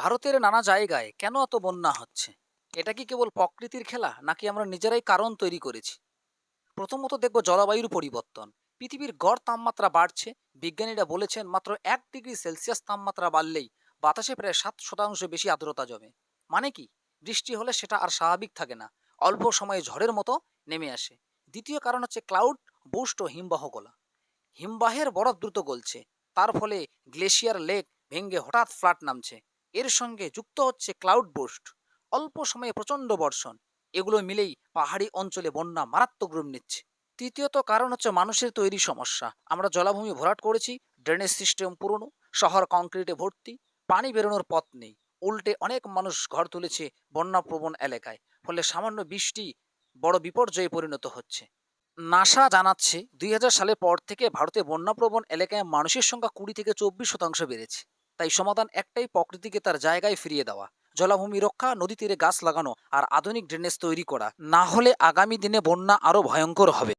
ভারতের নানা জায়গায় কেন এত বন্যা হচ্ছে? এটা কি কেবল প্রকৃতির খেলা, নাকি আমরা নিজেরাই কারণ তৈরি করেছি? প্রথমত দেখব জলবায়ুর পরিবর্তন। পৃথিবীর গড় তাপমাত্রা বাড়ছে, বিজ্ঞানীরা বলেছেন মাত্র এক ডিগ্রি সেলসিয়াস তাপমাত্রা বাড়লেই বাতাসে প্রায় সাত শতাংশ বেশি আর্দ্রতা জমে। মানে কি? বৃষ্টি হলে সেটা আর স্বাভাবিক থাকে না, অল্প সময়ে ঝড়ের মতো নেমে আসে। দ্বিতীয় কারণ হচ্ছে ক্লাউড, বুস্ট ও হিমবাহ গলা। হিমবাহের বরফ দ্রুত গলছে, তার ফলে গ্লেশিয়ার লেক ভেঙে হঠাৎ ফ্লাট নামছে। এর সঙ্গে যুক্ত হচ্ছে ক্লাউড বোস্ট অল্প সময়ে প্রচণ্ড বর্ষণ। এগুলো মিলেই পাহাড়ি অঞ্চলে বন্যা মারাত্মক রূপ নিচ্ছে। তৃতীয়ত কারণ হচ্ছে মানুষের তৈরি সমস্যা। আমরা জলাভূমি ভরাট করেছি ড্রেনেজ সিস্টেম পুরনো, শহর কংক্রিটে ভর্তি, পানি বেরোনোর পথ নেই। উল্টে অনেক মানুষ ঘর তুলেছে বন্যাপ্রবণ এলাকায়, ফলে সামান্য বৃষ্টি বড় বিপর্যয়ে পরিণত হচ্ছে। নাসা জানাচ্ছে, দুই হাজার সালের পর থেকে ভারতে বন্যাপ্রবণ এলাকায় মানুষের সংখ্যা কুড়ি থেকে চব্বিশ শতাংশ বেড়েছে। তাই সমাধান একটাই প্রকৃতিকে তার জায়গায় ফিরিয়ে দেওয়া। জলাভূমি রক্ষা, নদী তীরে গাছ লাগানো আর আধুনিক ড্রেনেজ তৈরি করা। না হলে আগামী দিনে বন্যা আরও ভয়ঙ্কর হবে।